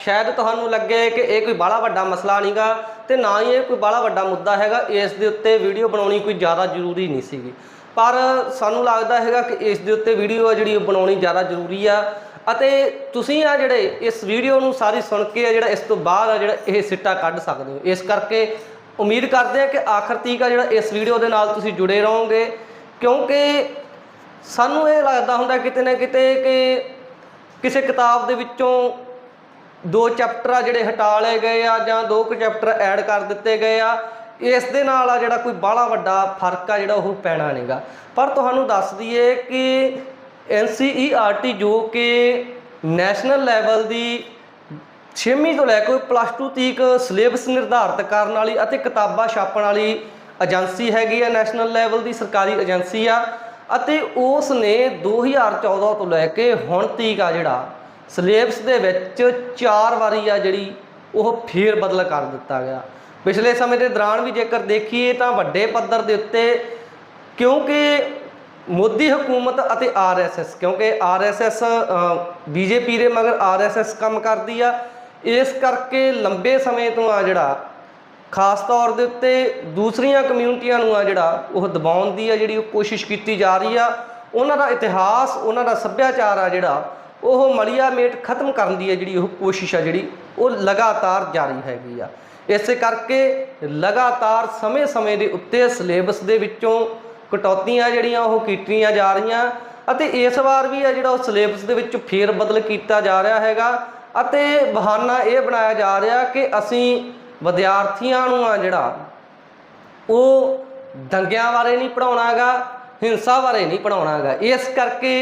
ਸ਼ਾਇਦ ਤੁਹਾਨੂੰ ਲੱਗੇ ਕਿ ਇਹ ਕੋਈ ਬਾਹਲਾ ਵੱਡਾ ਮਸਲਾ ਨਹੀਂਗਾ ਤੇ ਨਾ ਹੀ ਇਹ ਕੋਈ ਬਾਹਲਾ ਵੱਡਾ ਮੁੱਦਾ ਹੈਗਾ, ਇਸ ਦੇ ਉੱਤੇ ਵੀਡੀਓ ਬਣਾਉਣੀ ਕੋਈ ਜ਼ਿਆਦਾ ਜ਼ਰੂਰੀ ਨਹੀਂ ਸੀਗੀ। ਪਰ ਸਾਨੂੰ ਲੱਗਦਾ ਹੈਗਾ ਕਿ ਇਸ ਦੇ ਉੱਤੇ ਵੀਡੀਓ ਆ ਜਿਹੜੀ ਉਹ ਬਣਾਉਣੀ ਜ਼ਿਆਦਾ ਜ਼ਰੂਰੀ ਆ ਅਤੇ ਤੁਸੀਂ ਆ ਜਿਹੜੇ ਇਸ ਵੀਡੀਓ ਨੂੰ ਸਾਰੀ ਸੁਣ ਕੇ ਆ ਜਿਹੜਾ ਇਸ ਤੋਂ ਬਾਅਦ ਆ ਜਿਹੜਾ ਇਹ ਸਿੱਟਾ ਕੱਢ ਸਕਦੇ ਹੋ। ਇਸ ਕਰਕੇ ਉਮੀਦ ਕਰਦੇ ਆ ਕਿ ਆਖਰ ਤੀਕ ਆ ਜਿਹੜਾ ਇਸ ਵੀਡੀਓ ਦੇ ਨਾਲ ਤੁਸੀਂ ਜੁੜੇ ਰਹੋਗੇ, ਕਿਉਂਕਿ ਸਾਨੂੰ ਇਹ ਲੱਗਦਾ ਹੁੰਦਾ ਕਿਤੇ ਨਾ ਕਿਤੇ ਕਿ ਕਿਸੇ ਕਿਤਾਬ ਦੇ ਵਿੱਚੋਂ ਦੋ ਚੈਪਟਰ ਆ ਜਿਹੜੇ ਹਟਾ ਲਏ ਗਏ ਆ ਜਾਂ ਦੋ ਕੁ ਚੈਪਟਰ ਐਡ ਕਰ ਦਿੱਤੇ ਗਏ ਆ, ਇਸ ਦੇ ਨਾਲ ਆ ਜਿਹੜਾ ਕੋਈ ਬਾਹਲਾ ਵੱਡਾ ਫ਼ਰਕ ਆ ਜਿਹੜਾ ਉਹ ਪੈਣਾ ਨਹੀਂਗਾ। ਪਰ ਤੁਹਾਨੂੰ ਦੱਸ ਦਈਏ ਕਿ NCERT ਜੋ ਕਿ ਨੈਸ਼ਨਲ ਲੈਵਲ ਦੀ 6ਵੀਂ ਤੋਂ ਲੈ ਕੇ ਪਲੱਸ 2 ਤੀਕ ਸਿਲੇਬਸ ਨਿਰਧਾਰਤ ਕਰਨ ਵਾਲੀ ਅਤੇ ਕਿਤਾਬਾਂ ਛਾਪਣ ਵਾਲੀ ਏਜੰਸੀ ਹੈਗੀ ਆ ਨੈਸ਼ਨਲ ਲੈਵਲ ਦੀ ਸਰਕਾਰੀ ਏਜੰਸੀ ਆ ਅਤੇ ਉਸ ਨੇ 2014 ਤੋਂ ਲੈ ਕੇ ਹੁਣ ਤੀਕ ਆ ਜਿਹੜਾ ਸਿਲੇਬਸ ਦੇ ਵਿੱਚ ਚਾਰ ਵਾਰੀ ਆ ਜਿਹੜੀ ਉਹ ਫੇਰ ਬਦਲ ਕਰ ਦਿੱਤਾ ਗਿਆ। ਪਿਛਲੇ ਸਮੇਂ ਦੇ ਦੌਰਾਨ ਵੀ ਜੇਕਰ ਦੇਖੀਏ ਤਾਂ ਵੱਡੇ ਪੱਧਰ ਦੇ ਉੱਤੇ ਕਿਉਂਕਿ ਮੋਦੀ ਹਕੂਮਤ ਅਤੇ ਆਰਐਸਐਸ ਕਿਉਂਕਿ ਆਰਐਸਐਸ ਬੀਜੇਪੀ ਦੇ ਮਗਰ ਆਰਐਸਐਸ ਕੰਮ ਕਰਦੀ ਆ, ਇਸ ਕਰਕੇ ਲੰਬੇ ਸਮੇਂ ਤੋਂ ਆ ਜਿਹੜਾ ਖਾਸ ਤੌਰ ਦੇ ਉੱਤੇ ਦੂਸਰੀਆਂ ਕਮਿਊਨਿਟੀਆਂ ਨੂੰ ਆ ਜਿਹੜਾ ਉਹ ਦਬਾਉਣ ਦੀ ਆ ਜਿਹੜੀ ਉਹ ਕੋਸ਼ਿਸ਼ ਕੀਤੀ ਜਾ ਰਹੀ ਆ, ਉਹਨਾਂ ਦਾ ਇਤਿਹਾਸ, ਉਹਨਾਂ ਦਾ ਸੱਭਿਆਚਾਰ ਆ ਜਿਹੜਾ ਉਹ ਮਲੀਆ ਮੇਟ ਖਤਮ ਕਰਨ ਦੀ ਹੈ ਜਿਹੜੀ ਉਹ ਕੋਸ਼ਿਸ਼ ਆ ਜਿਹੜੀ, ਉਹ ਲਗਾਤਾਰ ਜਾਰੀ ਹੈਗੀ ਆ। ਇਸੇ ਕਰਕੇ ਲਗਾਤਾਰ ਸਮੇਂ-ਸਮੇਂ ਦੇ ਉੱਤੇ ਸਿਲੇਬਸ ਦੇ ਵਿੱਚੋਂ ਕਟੌਤੀਆਂ ਜਿਹੜੀਆਂ ਉਹ ਕੀਤੀਆਂ ਜਾ ਰਹੀਆਂ ਅਤੇ ਇਸ ਵਾਰ ਵੀ ਆ ਜਿਹੜਾ ਉਹ ਸਿਲੇਬਸ ਦੇ ਵਿੱਚ ਫੇਰ ਬਦਲ ਕੀਤਾ ਜਾ ਰਿਹਾ ਹੈਗਾ ਅਤੇ ਬਹਾਨਾ ਇਹ ਬਣਾਇਆ ਜਾ ਰਿਹਾ ਕਿ ਅਸੀਂ ਵਿਦਿਆਰਥੀਆਂ ਨੂੰ ਆ ਜਿਹੜਾ, ਉਹ ਦੰਗਿਆਂ ਬਾਰੇ ਨਹੀਂ ਪੜਾਉਣਾਗਾ ਹਿੰਸਾ ਬਾਰੇ ਨਹੀਂ ਪੜਾਉਣਾਗਾ ਇਸ ਕਰਕੇ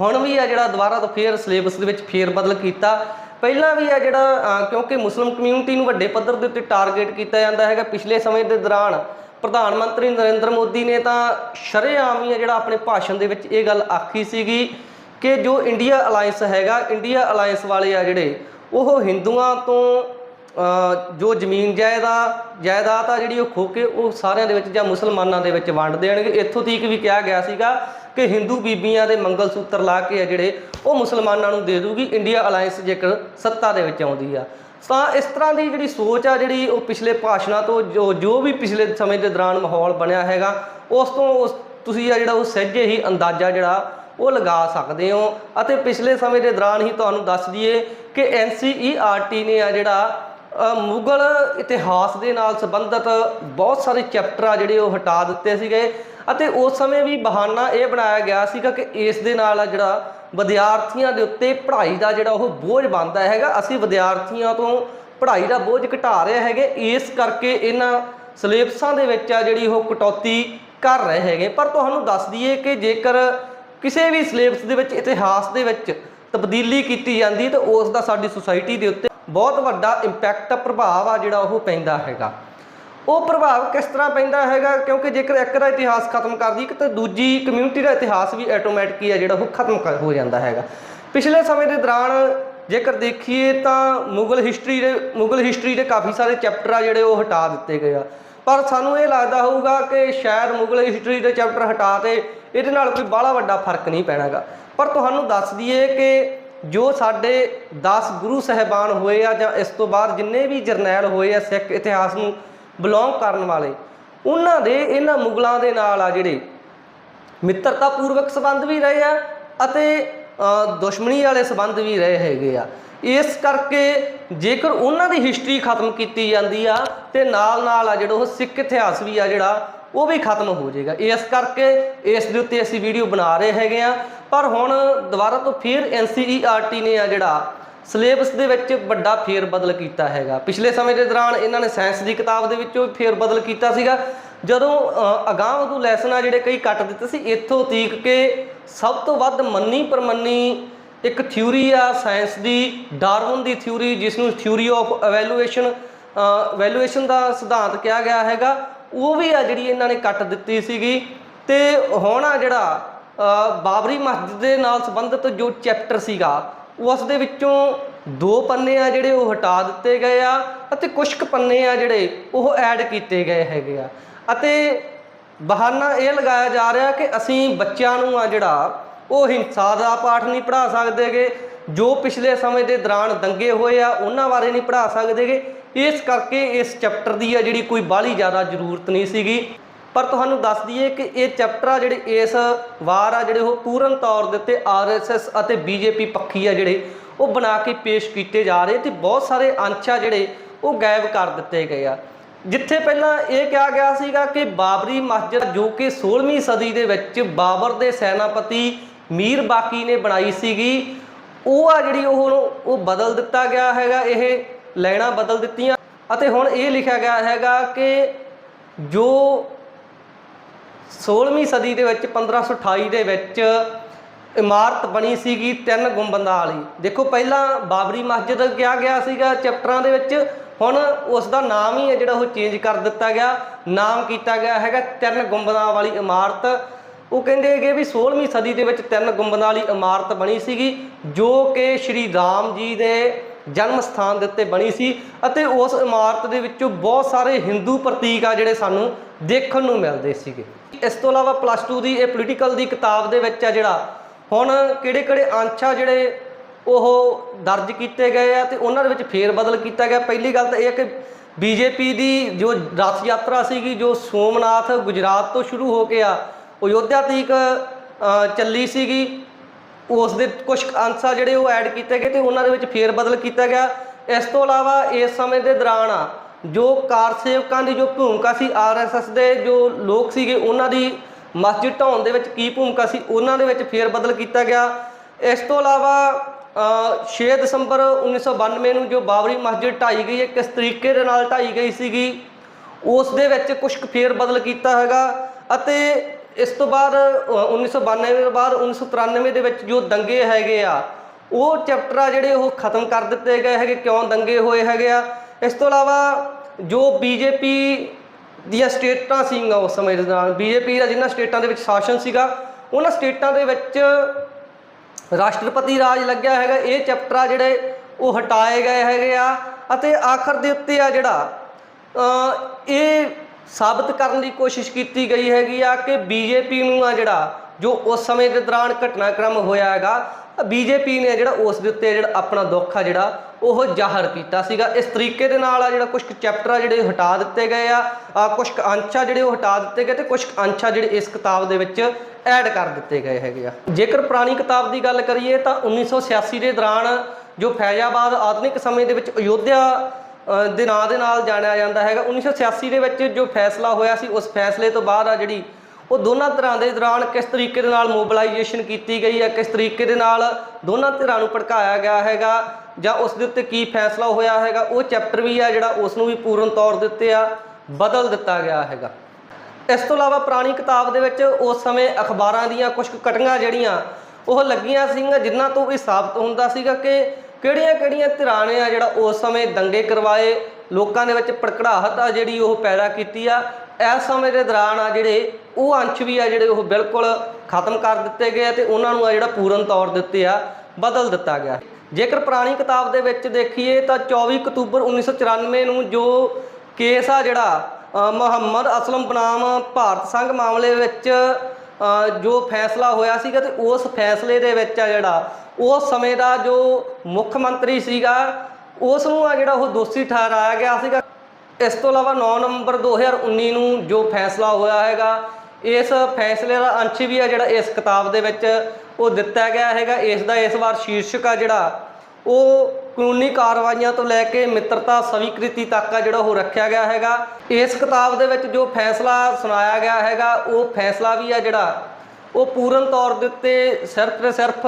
ਹੁਣ ਵੀ ਆ ਜਿਹੜਾ ਦੁਬਾਰਾ ਤੋਂ ਫੇਰ ਸਿਲੇਬਸ ਦੇ ਵਿੱਚ ਫੇਰ ਬਦਲ ਕੀਤਾ। ਪਹਿਲਾਂ ਵੀ ਆ ਜਿਹੜਾ ਕਿਉਂਕਿ ਮੁਸਲਿਮ ਕਮਿਊਨਿਟੀ ਨੂੰ ਵੱਡੇ ਪੱਧਰ ਦੇ ਉੱਤੇ ਟਾਰਗੇਟ ਕੀਤਾ ਜਾਂਦਾ ਹੈਗਾ ਪਿਛਲੇ ਸਮੇਂ ਦੇ ਦੌਰਾਨ। ਪ੍ਰਧਾਨ ਮੰਤਰੀ ਨਰਿੰਦਰ ਮੋਦੀ ਨੇ ਤਾਂ ਸ਼ਰੇਆਮ ਹੀ ਆ ਜਿਹੜਾ ਆਪਣੇ ਭਾਸ਼ਣ ਦੇ ਵਿੱਚ ਇਹ ਗੱਲ ਆਖੀ ਸੀਗੀ ਕਿ ਜੋ ਇੰਡੀਆ ਅਲਾਈਅੰਸ ਹੈਗਾ ਇੰਡੀਆ ਅਲਾਈਅੰਸ ਵਾਲੇ ਆ ਜਿਹੜੇ, ਉਹ ਹਿੰਦੂਆਂ ਤੋਂ ਜੋ ਜ਼ਮੀਨ ਜਾਇਦਾਦ ਜਾਇਦਾਦ ਆ ਜਿਹੜੀ ਉਹ ਖੋ ਕੇ ਉਹ ਸਾਰਿਆਂ ਦੇ ਵਿੱਚ ਜਾਂ ਮੁਸਲਮਾਨਾਂ ਦੇ ਵਿੱਚ ਵੰਡ ਦੇਣਗੇ। ਇੱਥੋਂ ਤੀਕ ਵੀ ਕਿਹਾ ਗਿਆ ਸੀਗਾ ਕਿ ਹਿੰਦੂ ਬੀਬੀਆਂ ਦੇ ਮੰਗਲ ਸੂਤਰ ਲਾ ਕੇ ਆ ਜਿਹੜੇ ਉਹ ਮੁਸਲਮਾਨਾਂ ਨੂੰ ਦੇ ਦੂਗੀ ਇੰਡੀਆ ਅਲਾਈਅੰਸ ਜੇਕਰ ਸੱਤਾ ਦੇ ਵਿੱਚ ਆਉਂਦੀ ਆ। ਤਾਂ ਇਸ ਤਰ੍ਹਾਂ ਦੀ ਜਿਹੜੀ ਸੋਚ ਆ ਜਿਹੜੀ ਉਹ ਪਿਛਲੇ ਭਾਸ਼ਣਾਂ ਤੋਂ ਜੋ ਜੋ ਵੀ ਪਿਛਲੇ ਸਮੇਂ ਦੇ ਦੌਰਾਨ ਮਾਹੌਲ ਬਣਿਆ ਹੈਗਾ, ਉਸ ਤੋਂ ਉਸ ਤੁਸੀਂ ਆ ਜਿਹੜਾ ਉਹ ਸਹਿਜੇ ਹੀ ਅੰਦਾਜ਼ਾ ਜਿਹੜਾ ਉਹ ਲਗਾ ਸਕਦੇ ਹੋ। ਅਤੇ ਪਿਛਲੇ ਸਮੇਂ ਦੇ ਦੌਰਾਨ ਹੀ ਤੁਹਾਨੂੰ ਦੱਸ ਦਈਏ ਕਿ NCERT ਨੇ ਆ ਜਿਹੜਾ ਮੁਗਲ ਇਤਿਹਾਸ ਦੇ ਨਾਲ ਸੰਬੰਧਿਤ ਬਹੁਤ ਸਾਰੇ ਚੈਪਟਰ ਆ ਜਿਹੜੇ ਉਹ ਹਟਾ ਦਿੱਤੇ ਸੀਗੇ। ਅਤੇ ਉਸ ਸਮੇਂ ਵੀ ਬਹਾਨਾ ਇਹ ਬਣਾਇਆ ਗਿਆ ਸੀਗਾ ਕਿ ਇਸ ਦੇ ਨਾਲ ਆ ਜਿਹੜਾ ਵਿਦਿਆਰਥੀਆਂ ਦੇ ਉੱਤੇ ਪੜ੍ਹਾਈ ਦਾ ਜਿਹੜਾ ਉਹ ਬੋਝ ਬਣਦਾ ਹੈਗਾ। ਅਸੀਂ ਵਿਦਿਆਰਥੀਆਂ ਤੋਂ ਪੜ੍ਹਾਈ ਦਾ ਬੋਝ ਘਟਾ ਰਹੇ ਹੈਗੇ। ਇਸ ਕਰਕੇ ਇਹਨਾਂ ਸਿਲੇਬਸਾਂ ਦੇ ਵਿੱਚ ਆ ਜਿਹੜੀ ਉਹ ਕਟੌਤੀ ਕਰ ਰਹੇ ਹੈਗੇ। ਪਰ ਤੁਹਾਨੂੰ ਦੱਸ ਦਈਏ ਕਿ ਜੇਕਰ ਕਿਸੇ ਵੀ ਸਿਲੇਬਸ ਦੇ ਵਿੱਚ, ਇਤਿਹਾਸ ਦੇ ਵਿੱਚ ਤਬਦੀਲੀ ਕੀਤੀ ਜਾਂਦੀ ਤਾਂ ਉਸ ਦਾ ਸਾਡੀ ਸੁਸਾਇਟੀ ਦੇ ਉੱਤੇ ਬਹੁਤ ਵੱਡਾ ਇੰਪੈਕਟ ਪ੍ਰਭਾਵ ਆ ਜਿਹੜਾ ਉਹ ਪੈਂਦਾ ਹੈਗਾ। ਉਹ ਪ੍ਰਭਾਵ ਕਿਸ ਤਰ੍ਹਾਂ ਪੈਂਦਾ ਹੈਗਾ? ਕਿਉਂਕਿ ਜੇਕਰ ਇੱਕ ਦਾ ਇਤਿਹਾਸ ਖਤਮ ਕਰਦੀ ਤਾਂ ਦੂਜੀ ਕਮਿਊਨਿਟੀ ਦਾ ਇਤਿਹਾਸ ਵੀ ਆਟੋਮੈਟਿਕ ਹੀ ਆ ਜਿਹੜਾ ਉਹ ਖਤਮ ਕਰ- ਹੋ ਜਾਂਦਾ ਹੈਗਾ। ਪਿਛਲੇ ਸਮੇਂ ਦੇ ਦੌਰਾਨ ਜੇਕਰ ਦੇਖੀਏ, ਤਾਂ ਮੁਗਲ ਹਿਸਟਰੀ ਦੇ, ਮੁਗਲ ਹਿਸਟਰੀ ਦੇ ਕਾਫੀ ਸਾਰੇ ਚੈਪਟਰ ਆ ਜਿਹੜੇ ਉਹ ਹਟਾ ਦਿੱਤੇ ਗਏ ਆ। ਪਰ ਸਾਨੂੰ ਇਹ ਲੱਗਦਾ ਹੋਊਗਾ ਕਿ ਸ਼ਾਇਦ ਮੁਗਲ ਹਿਸਟਰੀ ਦੇ ਚੈਪਟਰ ਹਟਾ ਤੇ ਇਹਦੇ ਨਾਲ ਕੋਈ ਬਾਹਲਾ ਵੱਡਾ ਫ਼ਰਕ ਨਹੀਂ ਪੈਣਾਗਾ। ਪਰ ਤੁਹਾਨੂੰ ਦੱਸ ਦਈਏ ਕਿ ਜੋ ਸਾਡੇ 10 ਗੁਰੂ ਸਹਿਬਾਨ ਹੋਏ ਆ ਜਾਂ ਇਸ ਤੋਂ ਬਾਅਦ ਜਿੰਨੇ ਵੀ ਜਰਨੈਲ ਹੋਏ ਆ ਸਿੱਖ ਇਤਿਹਾਸ ਨੂੰ ਬਿਲੋਂਗ ਕਰਨ ਵਾਲੇ। ਉਹਨਾਂ ਦੇ, ਇਹਨਾਂ ਮੁਗਲਾਂ ਦੇ ਨਾਲ ਆ ਜਿਹੜੇ ਮਿੱਤਰਤਾ ਪੂਰਵਕ ਸੰਬੰਧ ਵੀ ਰਹੇ ਆ ਅਤੇ ਦੁਸ਼ਮਣੀ ਵਾਲੇ ਸੰਬੰਧ ਵੀ ਰਹੇ ਹੈਗੇ ਆ। ਇਸ ਕਰਕੇ ਜੇਕਰ ਉਹਨਾਂ ਦੀ ਹਿਸਟਰੀ ਖਤਮ ਕੀਤੀ ਜਾਂਦੀ ਆ ਤੇ ਨਾਲ ਨਾਲ ਆ ਜਿਹੜਾ ਉਹ ਸਿੱਖ ਇਤਿਹਾਸ ਵੀ ਆ ਜਿਹੜਾ, ਉਹ ਵੀ ਖਤਮ ਹੋ ਜਾਏਗਾ। ਇਸ ਕਰਕੇ ਇਸ ਦੇ ਉੱਤੇ ਅਸੀਂ ਵੀਡੀਓ ਬਣਾ ਰਹੇ ਹੈਗੇ ਆ। ਪਰ ਹੁਣ ਦੁਬਾਰਾ ਤੋਂ ਫਿਰ NCERT ਨੇ ਆ ਜਿਹੜਾ ਸਿਲੇਬਸ ਦੇ ਵਿੱਚ ਵੱਡਾ ਫੇਰ ਬਦਲ ਕੀਤਾ ਹੈਗਾ। ਪਿਛਲੇ ਸਮੇਂ ਦੇ ਦੌਰਾਨ ਇਹਨਾਂ ਨੇ ਸਾਇੰਸ ਦੀ ਕਿਤਾਬ ਦੇ ਵਿੱਚੋਂ ਵੀ ਫੇਰ ਬਦਲ ਕੀਤਾ ਸੀਗਾ। ਜਦੋਂ ਅ, ਅਗਾਂਹ ਉਦੋਂ ਲੈਸਨ ਆ ਜਿਹੜੇ ਕਈ ਕੱਟ ਦਿੱਤੇ ਸੀ ਇੱਥੋਂ ਤੀਕ ਕੇ ਸਭ ਤੋਂ ਵੱਧ ਮੰਨੀ ਪ੍ਰਮੰਨੀ ਇੱਕ ਥਿਊਰੀ ਆ ਸਾਇੰਸ ਦੀ ਡਾਰਵਨ ਦੀ ਥਿਊਰੀ ਜਿਸ ਨੂੰ ਥਿਊਰੀ ਆਫ ਐਵੈਲੂਏਸ਼ਨ ਵੈਲੂਏਸ਼ਨ ਦਾ ਸਿਧਾਂਤ ਕਿਹਾ ਗਿਆ ਹੈਗਾ ਉਹ ਵੀ ਆ ਜਿਹੜੀ ਇਹਨਾਂ ਨੇ ਕੱਟ ਦਿੱਤੀ ਸੀਗੀ। ਤੇ ਹੁਣ ਆ ਜਿਹੜਾ ਬਾਬਰੀ ਮਸਜਿਦ ਦੇ ਨਾਲ ਸੰਬੰਧਿਤ ਜੋ ਚੈਪਟਰ ਸੀਗਾ ਉਸ ਦੇ ਵਿੱਚੋਂ ਦੋ ਪੰਨੇ ਆ ਜਿਹੜੇ ਉਹ ਹਟਾ ਦਿੱਤੇ ਗਏ ਆ ਅਤੇ ਕੁਝ ਕੁ ਪੰਨੇ ਆ ਜਿਹੜੇ ਉਹ ਐਡ ਕੀਤੇ ਗਏ ਹੈਗੇ ਆ। ਅਤੇ ਬਹਾਨਾ ਇਹ ਲਗਾਇਆ ਜਾ ਰਿਹਾ ਕਿ ਅਸੀਂ ਬੱਚਿਆਂ ਨੂੰ ਆ ਜਿਹੜਾ ਉਹ ਹਿੰਸਾ ਦਾ ਪਾਠ ਨਹੀਂ ਪੜ੍ਹਾ ਸਕਦੇਗੇ ਜੋ ਪਿਛਲੇ ਸਮੇਂ ਦੇ ਦੌਰਾਨ ਦੰਗੇ ਹੋਏ ਆ, ਉਹਨਾਂ ਬਾਰੇ ਨਹੀਂ ਪੜ੍ਹਾ ਸਕਦੇਗੇ ਇਸ ਕਰਕੇ ਇਸ ਚੈਪਟਰ ਦੀ ਆ ਜਿਹੜੀ ਕੋਈ ਬਾਹਲੀ ਜ਼ਿਆਦਾ ਜ਼ਰੂਰਤ ਨਹੀਂ ਸੀਗੀ। ਪਰ ਤੁਹਾਨੂੰ ਦੱਸ ਦਈਏ ਕਿ ਇਹ ਚੈਪਟਰ ਆ ਜਿਹੜੇ ਇਸ ਵਾਰ ਆ ਜਿਹੜੇ ਉਹ ਪੂਰਨ ਤੌਰ ਦੇ ਉੱਤੇ ਆਰਐਸਐਸ ਅਤੇ ਬੀਜੇਪੀ ਪੱਖੀ ਆ ਜਿਹੜੇ ਉਹ ਬਣਾ ਕੇ ਪੇਸ਼ ਕੀਤੇ ਜਾ ਰਹੇ ਤੇ ਬਹੁਤ ਸਾਰੇ ਅੰਸ਼ ਆ ਜਿਹੜੇ ਉਹ ਗਾਇਬ ਕਰ ਦਿੱਤੇ ਗਏ ਆ। ਜਿੱਥੇ ਪਹਿਲਾਂ ਇਹ ਕਿਹਾ ਗਿਆ ਸੀਗਾ ਕਿ ਬਾਬਰੀ ਮਸਜਿਦ ਜੋ ਕਿ 16ਵੀਂ ਸਦੀ ਦੇ ਵਿੱਚ ਬਾਬਰ ਦੇ ਸੈਨਾਪਤੀ ਮੀਰ ਬਾਕੀ ਨੇ ਬਣਾਈ ਸੀਗੀ, ਉਹ ਆ ਜਿਹੜੀ ਉਹ ਉਹ ਬਦਲ ਦਿੱਤਾ ਗਿਆ ਹੈਗਾ, ਇਹ ਲਾਈਨਾਂ ਬਦਲ ਦਿੱਤੀਆਂ ਅਤੇ ਹੁਣ ਇਹ ਲਿਖਿਆ ਗਿਆ ਹੈਗਾ ਕਿ ਜੋ 16ਵੀਂ ਸਦੀ ਦੇ ਵਿੱਚ 1528 ਦੇ ਵਿੱਚ ਇਮਾਰਤ ਬਣੀ ਸੀਗੀ ਤਿੰਨ ਗੁੰਬਦਾਂ ਵਾਲੀ। ਦੇਖੋ ਪਹਿਲਾਂ ਬਾਬਰੀ ਮਸਜਿਦ ਕਿਹਾ ਗਿਆ ਸੀਗਾ ਚੈਪਟਰਾਂ ਦੇ ਵਿੱਚ, ਹੁਣ ਉਸ ਦਾ ਨਾਮ ਹੀ ਹੈ ਜਿਹੜਾ ਉਹ ਚੇਂਜ ਕਰ ਦਿੱਤਾ ਗਿਆ। ਨਾਮ ਕੀਤਾ ਗਿਆ ਹੈਗਾ ਤਿੰਨ ਗੁੰਬਦਾਂ ਵਾਲੀ ਇਮਾਰਤ। ਉਹ ਕਹਿੰਦੇ ਹੈਗੇ ਵੀ 16ਵੀਂ ਸਦੀ ਦੇ ਵਿੱਚ ਤਿੰਨ ਗੁੰਬਦਾਂ ਵਾਲੀ ਇਮਾਰਤ ਬਣੀ ਸੀਗੀ, ਜੋ ਕਿ ਸ਼੍ਰੀ ਰਾਮ ਜੀ ਦੇ ਜਨਮ ਸਥਾਨ ਦੇ ਉੱਤੇ ਬਣੀ ਸੀ ਅਤੇ ਉਸ ਇਮਾਰਤ ਦੇ ਵਿੱਚੋਂ ਬਹੁਤ ਸਾਰੇ ਹਿੰਦੂ ਪ੍ਰਤੀਕ ਆ ਜਿਹੜੇ ਸਾਨੂੰ ਦੇਖਣ ਨੂੰ ਮਿਲਦੇ ਸੀਗੇ। ਇਸ ਤੋਂ ਇਲਾਵਾ ਪਲੱਸ 2 ਦੀ ਇਹ ਪੋਲੀਟੀਕਲ ਦੀ ਕਿਤਾਬ ਦੇ ਵਿੱਚ ਆ ਜਿਹੜਾ ਹੁਣ ਕਿਹੜੇ ਕਿਹੜੇ ਅੰਸ਼ ਆ ਜਿਹੜੇ ਉਹ ਦਰਜ ਕੀਤੇ ਗਏ ਆ ਤੇ ਉਹਨਾਂ ਦੇ ਵਿੱਚ ਫੇਰ ਬਦਲ ਕੀਤਾ ਗਿਆ। ਪਹਿਲੀ ਗੱਲ ਤਾਂ ਇਹ ਹੈ ਕਿ ਬੀਜੇਪੀ ਦੀ ਜੋ ਰਥ ਯਾਤਰਾ ਸੀਗੀ ਜੋ ਸੋਮਨਾਥ ਗੁਜਰਾਤ ਤੋਂ ਸ਼ੁਰੂ ਹੋ ਕੇ ਆ ਅਯੋਧਿਆ ਤੀਕ ਅ, ਚੱਲੀ ਸੀਗੀ। ਉਸ ਦੇ ਕੁਝ ਅੰਸ਼ਾ ਜਿਹੜੇ ਉਹ ਐਡ ਕੀਤੇ ਗਏ ਤੇ ਉਹਨਾਂ ਦੇ ਵਿੱਚ ਫੇਰ ਬਦਲ ਕੀਤਾ ਗਿਆ। ਇਸ ਤੋਂ ਇਲਾਵਾ ਇਸ ਸਮੇਂ ਦੇ ਦੌਰਾਨ ਜੋ ਕਾਰ ਸੇਵਕਾਂ ਦੀ ਜੋ ਭੂਮਿਕਾ ਸੀ ਆਰਐਸਐਸ ਦੇ ਜੋ ਲੋਕ ਸੀਗੇ ਉਹਨਾਂ ਦੀ ਮਸਜਿਦ ਢਾਉਣ ਦੇ ਵਿੱਚ ਕੀ ਭੂਮਿਕਾ ਸੀ ਉਹਨਾਂ ਦੇ ਵਿੱਚ ਫੇਰ ਬਦਲ ਕੀਤਾ ਗਿਆ। ਇਸ ਤੋਂ ਇਲਾਵਾ ਅ, 6 ਦਸੰਬਰ 1992 ਨੂੰ ਜੋ ਬਾਬਰੀ ਮਸਜਿਦ ਢਾਈ ਗਈ ਹੈ ਕਿਸ ਤਰੀਕੇ ਦੇ ਨਾਲ ਢਾਈ ਗਈ ਸੀਗੀ ਉਸ ਦੇ ਵਿੱਚ ਕੁਝ ਕੁ ਫੇਰ ਬਦਲ ਕੀਤਾ ਹੈਗਾ ਅਤੇ ਇਸ ਤੋਂ ਬਾਅਦ ਅ, 1992 ਤੋਂ ਬਾਅਦ 1993 ਦੇ ਵਿੱਚ ਜੋ ਦੰਗੇ ਹੈਗੇ ਆ ਉਹ ਚੈਪਟਰ ਆ ਜਿਹੜੇ ਉਹ ਖਤਮ ਕਰ ਦਿੱਤੇ ਗਏ ਹੈਗੇ। ਕਿਉਂ ਦੰਗੇ ਹੋਏ ਹੈਗੇ ਆ? ਇਸ ਤੋਂ ਇਲਾਵਾ ਜੋ ਬੀਜੇਪੀ ਦੀਆਂ ਸਟੇਟਾਂ ਸੀਗੀਆਂ ਉਸ ਸਮੇਂ ਦੇ ਦੌਰਾਨ ਬੀਜੇਪੀ ਦਾ ਜਿਨ੍ਹਾਂ ਸਟੇਟਾਂ ਦੇ ਵਿੱਚ ਸ਼ਾਸਨ ਸੀਗਾ ਉਹਨਾਂ ਸਟੇਟਾਂ ਦੇ ਵਿੱਚ ਰਾਸ਼ਟਰਪਤੀ ਰਾਜ ਲੱਗਿਆ ਹੈਗਾ। ਇਹ ਚੈਪਟਰ ਆ ਜਿਹੜੇ ਉਹ ਹਟਾਏ ਗਏ ਹੈਗੇ ਆ ਅਤੇ ਆਖਰ ਦੇ ਉੱਤੇ ਆ ਜਿਹੜਾ ਇਹ ਸਾਬਤ ਕਰਨ ਦੀ ਕੋਸ਼ਿਸ਼ ਕੀਤੀ ਗਈ ਹੈਗੀ ਆ ਕਿ ਬੀਜੇਪੀ ਨੂੰ ਆ ਜਿਹੜਾ ਜੋ ਉਸ ਸਮੇਂ ਦੇ ਦੌਰਾਨ ਘਟਨਾਕ੍ਰਮ ਹੋਇਆ ਹੈਗਾ, ਬੀਜੇਪੀ ਨੇ ਜਿਹੜਾ ਉਸ ਦੇ ਉੱਤੇ ਜਿਹੜਾ ਆਪਣਾ ਦੁੱਖ ਆ ਜਿਹੜਾ ਉਹ ਜ਼ਾਹਰ ਕੀਤਾ ਸੀਗਾ। ਇਸ ਤਰੀਕੇ ਦੇ ਨਾਲ ਆ ਜਿਹੜਾ ਕੁਝ ਚੈਪਟਰ ਆ ਜਿਹੜੇ ਹਟਾ ਦਿੱਤੇ ਗਏ ਆ ਆ ਕੁਝ ਅੰਸ਼ ਆ ਜਿਹੜੇ ਉਹ ਹਟਾ ਦਿੱਤੇ ਗਏ ਤੇ ਕੁਝ ਅੰਸ਼ ਆ ਜਿਹੜੇ ਇਸ ਕਿਤਾਬ ਦੇ ਵਿੱਚ ਐਡ ਕਰ ਦਿੱਤੇ ਗਏ ਹੈਗੇ ਆ। ਜੇਕਰ ਪੁਰਾਣੀ ਕਿਤਾਬ ਦੀ ਗੱਲ ਕਰੀਏ ਤਾਂ 1986 ਦੇ ਦੌਰਾਨ ਜੋ ਫੈਜ਼ਾਬਾਦ ਆਧੁਨਿਕ ਸਮੇਂ ਦੇ ਵਿੱਚ ਅਯੋਧਿਆ ਦੇ ਨਾਂ ਦੇ ਨਾਲ ਜਾਣਿਆ ਜਾਂਦਾ ਹੈਗਾ। 1986 ਦੇ ਵਿੱਚ ਜੋ ਫੈਸਲਾ ਹੋਇਆ ਸੀ, ਉਸ ਫੈਸਲੇ ਤੋਂ ਬਾਅਦ ਆ ਜਿਹੜੀ ਉਹ ਦੋਨਾਂ ਧਿਰਾਂ ਦੇ ਦੌਰਾਨ ਕਿਸ ਤਰੀਕੇ ਦੇ ਨਾਲ ਮੋਬਿਲਾਈਜੇਸ਼ਨ ਕੀਤੀ ਗਈ ਹੈ, ਕਿਸ ਤਰੀਕੇ ਦੇ ਨਾਲ ਦੋਨਾਂ ਧਿਰਾਂ ਨੂੰ ਭੜਕਾਇਆ ਗਿਆ ਹੈਗਾ ਜਾਂ ਉਸ ਦੇ ਉੱਤੇ ਕੀ ਫੈਸਲਾ ਹੋਇਆ ਹੈਗਾ, ਉਹ ਚੈਪਟਰ ਵੀ ਆ ਜਿਹੜਾ ਉਸ ਨੂੰ ਵੀ ਪੂਰਨ ਤੌਰ ਦੇ ਉੱਤੇ ਆ ਬਦਲ ਦਿੱਤਾ ਗਿਆ ਹੈਗਾ। ਇਸ ਤੋਂ ਇਲਾਵਾ ਪੁਰਾਣੀ ਕਿਤਾਬ ਦੇ ਵਿੱਚ ਉਸ ਸਮੇਂ ਅਖਬਾਰਾਂ ਦੀਆਂ ਕੁਝ ਕੁ ਕਟੀਆਂ ਜਿਹੜੀਆਂ ਉਹ ਲੱਗੀਆਂ ਸੀਗੀਆਂ, ਜਿਨ੍ਹਾਂ ਤੋਂ ਇਹ ਸਾਬਤ ਹੁੰਦਾ ਸੀਗਾ ਕਿ ਕਿਹੜੀਆਂ-ਕਿਹੜੀਆਂ ਧਿਰਾਂ ਨੇ ਆ ਜਿਹੜਾ ਉਸ ਸਮੇਂ ਦੰਗੇ ਕਰਵਾਏ, ਲੋਕਾਂ ਦੇ ਵਿੱਚ ਭੜਕੜਾਹਟ ਆ ਜਿਹੜੀ ਉਹ ਪੈਦਾ ਕੀਤੀ ਆ। ਇਸ ਸਮੇਂ ਦੇ ਦੌਰਾਨ ਆ ਜਿਹੜੇ ਉਹ ਅੰਸ਼ ਵੀ ਆ ਜਿਹੜੇ ਉਹ ਬਿਲਕੁਲ ਖਤਮ ਕਰ ਦਿੱਤੇ ਗਏ ਆ ਤੇ ਉਹਨਾਂ ਨੂੰ ਆ ਜਿਹੜਾ ਪੂਰਨ ਤੌਰ ਦਿੱਤੇ ਆ ਬਦਲ ਦਿੱਤਾ ਗਿਆ। ਜੇਕਰ ਪੁਰਾਣੀ ਕਿਤਾਬ ਦੇ ਵਿੱਚ ਦੇਖੀਏ ਤਾਂ 24 ਅਕਤੂਬਰ 1994 ਨੂੰ ਜੋ ਕੇਸ ਆ ਜਿਹੜਾ ਮੁਹੰਮਦ ਅਸਲਮ ਬਨਾਮ ਭਾਰਤ ਸੰਘ ਮਾਮਲੇ ਵਿੱਚ ਜੋ ਫੈਸਲਾ ਹੋਇਆ ਸੀਗਾ ਤੇ ਉਸ ਫੈਸਲੇ ਦੇ ਵਿੱਚ ਆ ਜਿਹੜਾ, ਉਸ ਸਮੇਂ ਦਾ ਜੋ ਮੁੱਖ ਮੰਤਰੀ ਸੀਗਾ ਉਸ ਨੂੰ ਆ ਜਿਹੜਾ ਉਹ ਦੋਸ਼ੀ ਠਹਿਰਾਇਆ ਗਿਆ ਸੀਗਾ। ਇਸ ਤੋਂ ਇਲਾਵਾ 9 ਨਵੰਬਰ 2019 ਨੂੰ ਜੋ ਫੈਸਲਾ ਹੋਇਆ ਹੈਗਾ, ਇਸ ਫੈਸਲੇ ਦਾ ਅੰਸ਼ ਵੀ ਆ ਜਿਹੜਾ ਇਸ ਕਿਤਾਬ ਦੇ ਵਿੱਚ ਉਹ ਦਿੱਤਾ ਗਿਆ ਹੈਗਾ। ਇਸ ਦਾ ਇਸ ਵਾਰ ਸ਼ੀਰਸ਼ਕ ਆ ਜਿਹੜਾ ਉਹ ਕਾਨੂੰਨੀ ਕਾਰਵਾਈਆਂ ਤੋਂ ਲੈ ਕੇ ਮਿੱਤਰਤਾ ਸਵੀਕ੍ਰਿਤੀ ਤੱਕ ਆ ਜਿਹੜਾ ਉਹ ਰੱਖਿਆ ਗਿਆ ਹੈਗਾ। ਇਸ ਕਿਤਾਬ ਦੇ ਵਿੱਚ ਜੋ ਫੈਸਲਾ ਸੁਣਾਇਆ ਗਿਆ ਹੈਗਾ, ਉਹ ਫੈਸਲਾ ਵੀ ਆ ਜਿਹੜਾ, ਉਹ ਪੂਰਨ ਤੌਰ ਦੇ ਉੱਤੇ ਸਿਰਫ ਤੇ ਸਿਰਫ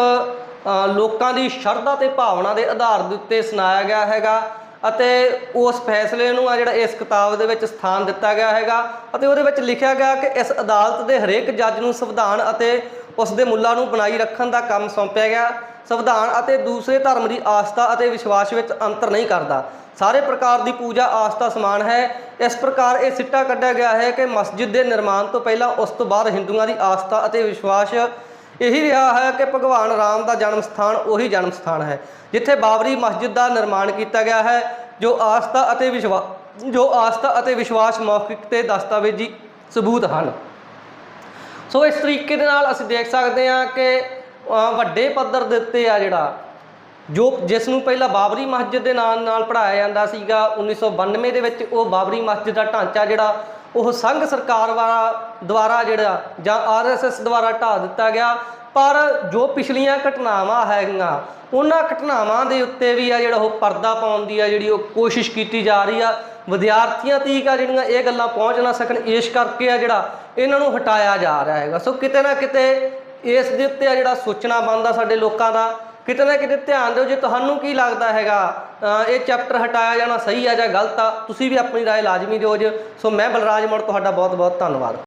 ਲੋਕਾਂ ਦੀ ਸ਼ਰਧਾ ਤੇ ਭਾਵਨਾ ਦੇ ਆਧਾਰ ਦੇ ਉੱਤੇ ਸੁਣਾਇਆ ਗਿਆ ਹੈਗਾ ਅਤੇ ਉਸ ਫੈਸਲੇ ਨੂੰ ਆ ਜਿਹੜਾ ਇਸ ਕਿਤਾਬ ਦੇ ਵਿੱਚ ਸਥਾਨ ਦਿੱਤਾ ਗਿਆ ਹੈਗਾ ਅਤੇ ਉਹਦੇ ਵਿੱਚ ਲਿਖਿਆ ਗਿਆ ਕਿ ਇਸ ਅਦਾਲਤ ਦੇ ਹਰੇਕ ਜੱਜ ਨੂੰ ਸੰਵਿਧਾਨ ਅਤੇ ਉਸ ਦੇ ਮੁੱਲਾਂ ਨੂੰ ਬਣਾਈ ਰੱਖਣ ਦਾ ਕੰਮ ਸੌਂਪਿਆ ਗਿਆ। ਸੰਵਿਧਾਨ ਅਤੇ ਦੂਸਰੇ ਧਰਮ ਦੀ ਆਸਥਾ ਅਤੇ ਵਿਸ਼ਵਾਸ ਵਿੱਚ ਅੰਤਰ ਨਹੀਂ ਕਰਦਾ। ਸਾਰੇ ਪ੍ਰਕਾਰ ਦੀ ਪੂਜਾ ਆਸਥਾ ਸਮਾਨ ਹੈ। ਇਸ ਪ੍ਰਕਾਰ ਇਹ ਸਿੱਟਾ ਕੱਢਿਆ ਗਿਆ ਹੈ ਕਿ ਮਸਜਿਦ ਦੇ ਨਿਰਮਾਣ ਤੋਂ ਪਹਿਲਾਂ ਉਸ ਤੋਂ ਬਾਅਦ ਹਿੰਦੂਆਂ ਦੀ ਆਸਥਾ ਅਤੇ ਵਿਸ਼ਵਾਸ ਇਹੀ ਰਿਹਾ ਹੈ ਕਿ ਭਗਵਾਨ ਰਾਮ ਦਾ ਜਨਮ ਸਥਾਨ ਉਹੀ ਜਨਮ ਸਥਾਨ ਹੈ, ਜਿੱਥੇ ਬਾਬਰੀ ਮਸਜਿਦ ਦਾ ਨਿਰਮਾਣ ਕੀਤਾ ਗਿਆ ਹੈ, ਜੋ ਆਸਥਾ ਅਤੇ ਵਿਸ਼ਵਾਸ ਜੋ ਆਸਥਾ ਅਤੇ ਵਿਸ਼ਵਾਸ ਮੌਖਿਕ ਤੇ ਦਸਤਾਵੇਜ਼ੀ ਸਬੂਤ ਹਨ। ਸੋ ਇਸ ਤਰੀਕੇ ਦੇ ਨਾਲ ਅਸੀਂ ਦੇਖ ਸਕਦੇ ਹਾਂ ਕਿ ਵੱਡੇ ਪੱਧਰ ਦੇ ਉੱਤੇ ਆ ਜਿਹੜਾ, ਜੋ ਜਿਸ ਨੂੰ ਪਹਿਲਾਂ ਬਾਬਰੀ ਮਸਜਿਦ ਦੇ ਨਾਂ ਨਾਲ ਪੜਾਇਆ ਜਾਂਦਾ ਸੀਗਾ 1992 ਦੇ ਵਿੱਚ ਉਹ ਬਾਬਰੀ ਮਸਜਿਦ ਦਾ ਢਾਂਚਾ ਜਿਹੜਾ, ਉਹ ਸੰਘ ਸਰਕਾਰ ਵਾਲਾ ਦੁਆਰਾ ਜਿਹੜਾ, ਜਾਂ ਆਰਐਸਐਸ ਦੁਆਰਾ ਢਾ ਦਿੱਤਾ ਗਿਆ। ਪਰ ਜੋ ਪਿਛਲੀਆਂ ਘਟਨਾਵਾਂ ਹੈਗੀਆਂ ਉਹਨਾਂ ਘਟਨਾਵਾਂ ਦੇ ਉੱਤੇ ਵੀ ਆ ਜਿਹੜਾ ਉਹ ਪਰਦਾ ਪਾਉਣ ਦੀ ਆ ਜਿਹੜੀ ਉਹ ਕੋਸ਼ਿਸ਼ ਕੀਤੀ ਜਾ ਰਹੀ ਆ ਵਿਦਿਆਰਥੀਆਂ ਤੀਕ ਆ ਜਿਹੜੀਆਂ ਇਹ ਗੱਲਾਂ ਪਹੁੰਚ ਨਾ ਸਕਣ ਇਸ ਕਰਕੇ ਆ ਜਿਹੜਾ ਇਹਨਾਂ ਨੂੰ ਹਟਾਇਆ ਜਾ ਰਿਹਾ ਹੈਗਾ ਸੋ ਕਿਤੇ ਨਾ ਕਿਤੇ ਇਸ ਦੇ ਉੱਤੇ ਆ ਜਿਹੜਾ ਸੋਚਣਾ ਬਣਦਾ ਸਾਡੇ ਲੋਕਾਂ ਦਾ ਕਿਤੇ ਨਾ ਕਿਤੇ ਧਿਆਨ ਦਿਓ ਜੇ ਤੁਹਾਨੂੰ ਕੀ ਲੱਗਦਾ ਹੈਗਾ ਅਹ ਇਹ ਚੈਪਟਰ ਹਟਾਇਆ ਜਾਣਾ ਸਹੀ ਆ ਜਾਂ ਗਲਤ ਆ ਤੁਸੀਂ ਵੀ ਆਪਣੀ رائے ਲਾਜ਼ਮੀ ਦਿਓ ਜੇ ਸੋ ਮੈਂ ਬਲਰਾਜ ਮੜ ਤੁਹਾਡਾ ਬਹੁਤ ਬਹੁਤ ਧੰਨਵਾਦ